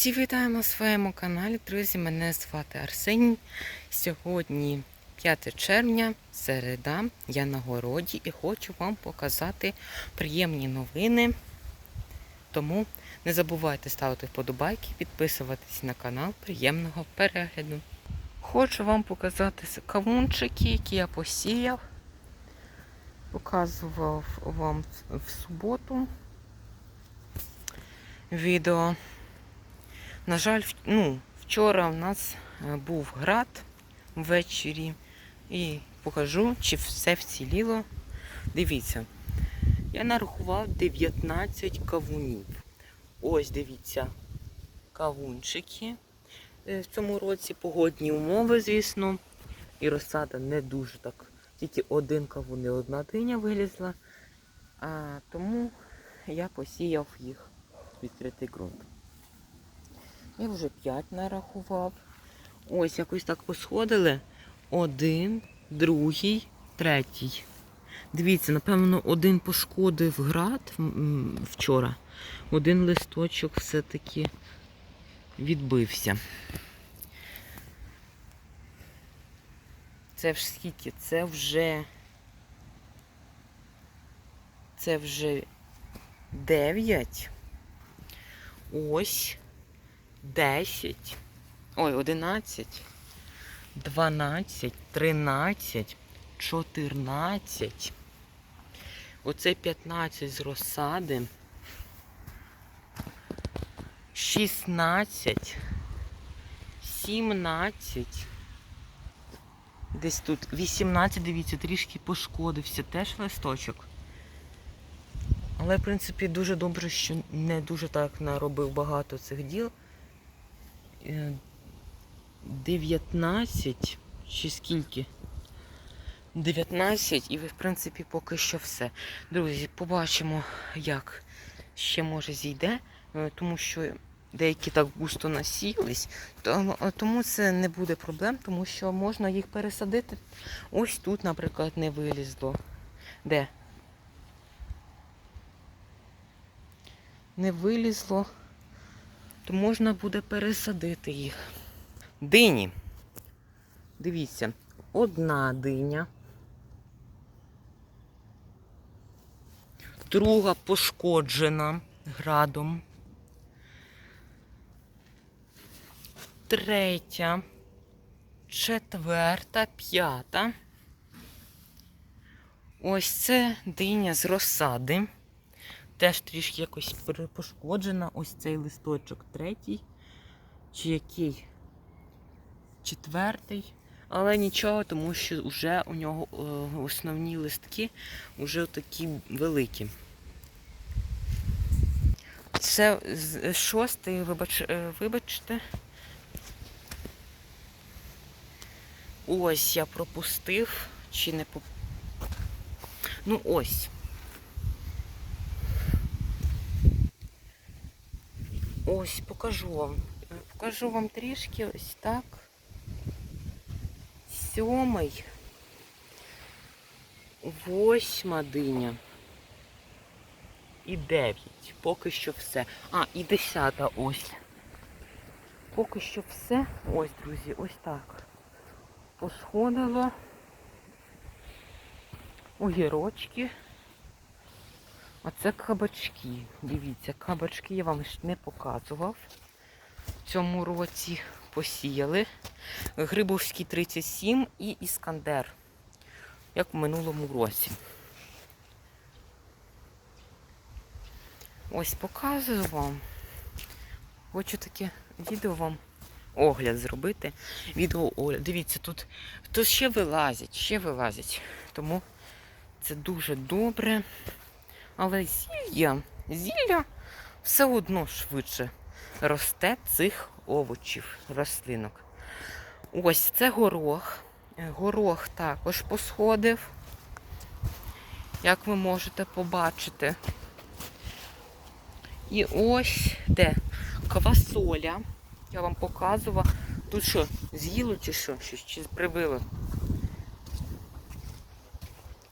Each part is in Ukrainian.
Всі вітаємо на своєму каналі. Друзі, мене звати Арсеній. Сьогодні 5 червня, середа, я на городі і хочу вам показати приємні новини. Тому не забувайте ставити вподобайки, підписуватись на канал. Приємного перегляду. Хочу вам показати кавунчики, які я посіяв. Показував вам в суботу відео. На жаль, ну, вчора в нас е, був град ввечері. І покажу, чи все вціліло. Дивіться, я нарахував 19 кавунів. Ось дивіться, кавунчики. Е, В цьому році погодні умови, звісно. І розсада не дуже так. Тільки один кавун і одна диня вилізла. А, тому я посіяв їх відкритий ґрунт. Я вже 5 нарахував. Ось якось так посходили. Один, другий, третій. Дивіться, напевно, один пошкодив град вчора. Один листочок все-таки відбився. Це ж скільки? Це вже. Це вже 9. Ось. 10, ой, 11, 12, 13, 14. Оце 15 з розсади. 16, 17. Десь тут 18, дивіться, трішки пошкодився теж листочок. Але, в принципі, дуже добре, що не дуже так наробив багато цих діл. Е, 19 чи скільки? 19 і в принципі поки що все. Друзі, побачимо, як ще може зійде, е, тому що деякі так густо насілись, то- тому це не буде проблем, тому що можна їх пересадити. Ось тут, наприклад, не вилізло. Де? Не вилізло то можна буде пересадити їх. Дині. Дивіться, одна диня. Друга пошкоджена градом. Третя, четверта, п'ята. Ось це диня з розсади теж трішки якось пошкоджена. Ось цей листочок третій. Чи який? Четвертий. Але нічого, тому що вже у нього е, основні листки вже такі великі. Це шостий, вибач, е, вибачте. Ось я пропустив, чи не по. Ну ось. Ось, покажу вам. Покажу вам трішки ось так. Сьомий. Восьма диня. І дев'ять. Поки що все. А, і десята ось. Поки що все. Ось, друзі, ось так. Посходило. Огірочки. А це кабачки. Дивіться, кабачки я вам ще не показував. В цьому році посіяли. Грибовський 37 і Іскандер. Як в минулому році. Ось показую вам. Хочу таке відео вам огляд зробити. Відео огляд. Дивіться, тут, тут ще вилазять, ще вилазять. Тому це дуже добре. Але зілля, зілля все одно швидше росте цих овочів, рослинок. Ось це горох. Горох також посходив, як ви можете побачити. І ось де квасоля. Я вам показувала. Тут що, з'їло чи що? Щось чи прибило?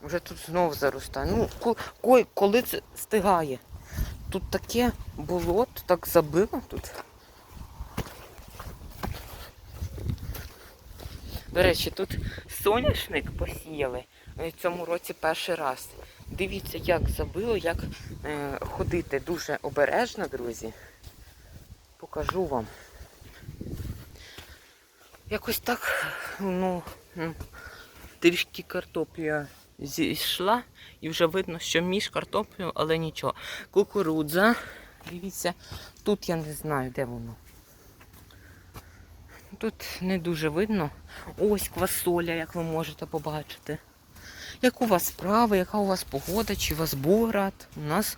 Вже тут знов заростає. Ну, ой, коли це встигає. Тут таке болото, так забило тут. До речі, тут соняшник посіяли в цьому році перший раз. Дивіться, як забило, як е, ходити дуже обережно, друзі. Покажу вам. Якось так, ну, ну трішки картопля зійшла, і вже видно, що між картоплею, але нічого. Кукурудза. Дивіться, тут я не знаю, де воно. Тут не дуже видно. Ось квасоля, як ви можете побачити. Як у вас справи, яка у вас погода, чи у вас був град? У нас,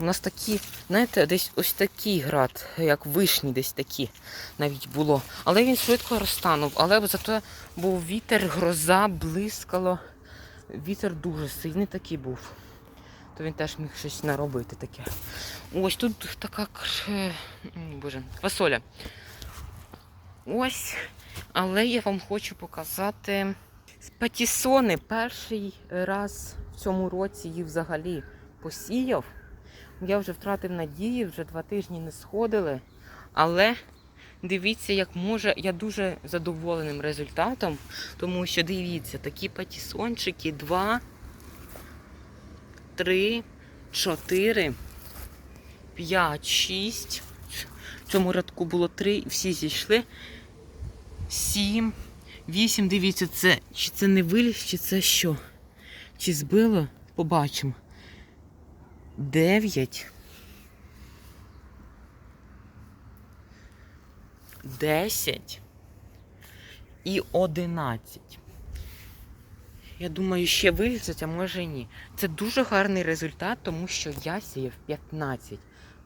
у нас такі, знаєте, десь ось такий град, як вишні десь такі навіть було. Але він швидко розтанув. Але зато був вітер, гроза, блискало. Вітер дуже сильний такий був. То він теж міг щось наробити таке. Ось тут така боже, квасоля. Ось. Але я вам хочу показати патісони. Перший раз в цьому році їх взагалі посіяв. Я вже втратив надії, вже два тижні не сходили. Але дивіться, як може, я дуже задоволеним результатом, тому що дивіться, такі патісончики, два, три, чотири, п'ять, шість. В цьому рядку було три, всі зійшли. Сім, вісім, дивіться, це чи це не виліз, чи це що? Чи збило? Побачимо. Дев'ять. Десять і одинадцять. Я думаю, ще вилізуть, а може ні. Це дуже гарний результат, тому що я сіяв 15.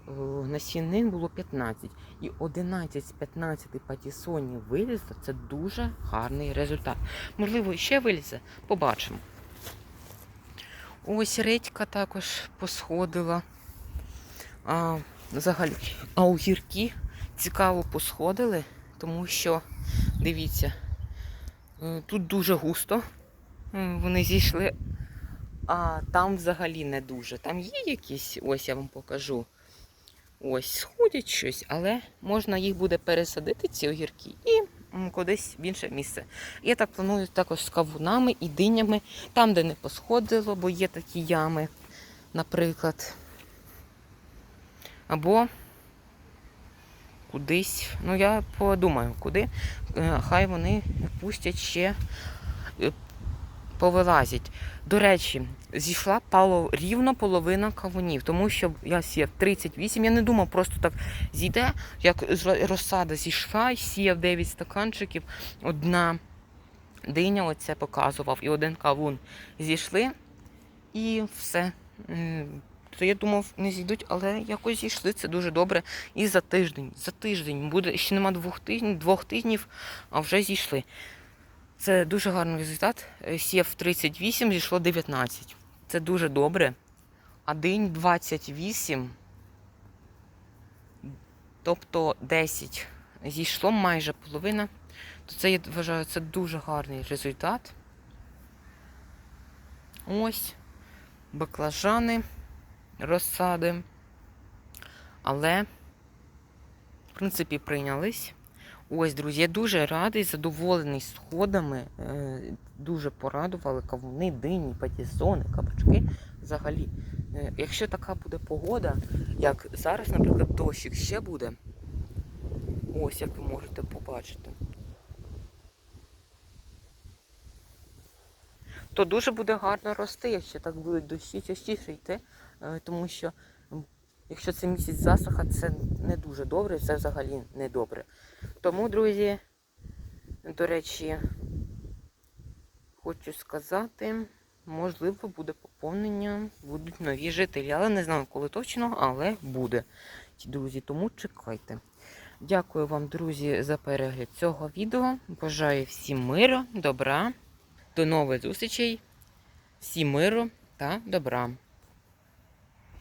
О, Насінин було 15. І 11 з 15 патісонів вилізло. Це дуже гарний результат. Можливо, ще вилізе. Побачимо. Ось редька також посходила. А, взагалі, а огірки цікаво посходили, тому що, дивіться, е, тут дуже густо. Вони зійшли, а там взагалі не дуже. Там є якісь, ось я вам покажу. Ось сходять щось, але можна їх буде пересадити, ці огірки, і кудись в інше місце. Я так планую також з кавунами і динями, там, де не посходило, бо є такі ями, наприклад. Або кудись. Ну, я подумаю, куди. Е, Хай вони пустять ще е, повилазять. До речі, зійшла пало рівно половина кавунів, тому що я сіяв 38. Я не думав, просто так зійде, як розсада зійшла, сіяв 9 стаканчиків. Одна диня оце показував, і один кавун зійшли, і все. То я думав, не зійдуть, але якось зійшли. Це дуже добре. І за тиждень, за тиждень буде ще нема двох тижнів, двох тижнів, а вже зійшли. Це дуже гарний результат. Сів 38, зійшло 19. Це дуже добре. А день 28, тобто 10. Зійшло майже половина. То це я вважаю, це дуже гарний результат. Ось баклажани, розсади. Але, в принципі, прийнялись. Ось, друзі, я дуже радий, задоволений сходами. Е, Дуже порадували кавуни, дині, патісони, кабачки. Взагалі, Е, якщо така буде погода, як зараз, наприклад, дощик ще буде. Ось як ви можете побачити. То дуже буде гарно рости, якщо так будуть дощі частіше йти, е, тому що якщо це місяць засуха, це не дуже добре, це взагалі не добре. Тому, друзі, до речі, хочу сказати, можливо, буде поповнення, будуть нові жителі. Але не знаю, коли точно, але буде. Друзі, тому чекайте. Дякую вам, друзі, за перегляд цього відео. Бажаю всім миру, добра. До нових зустрічей. Всім миру та добра.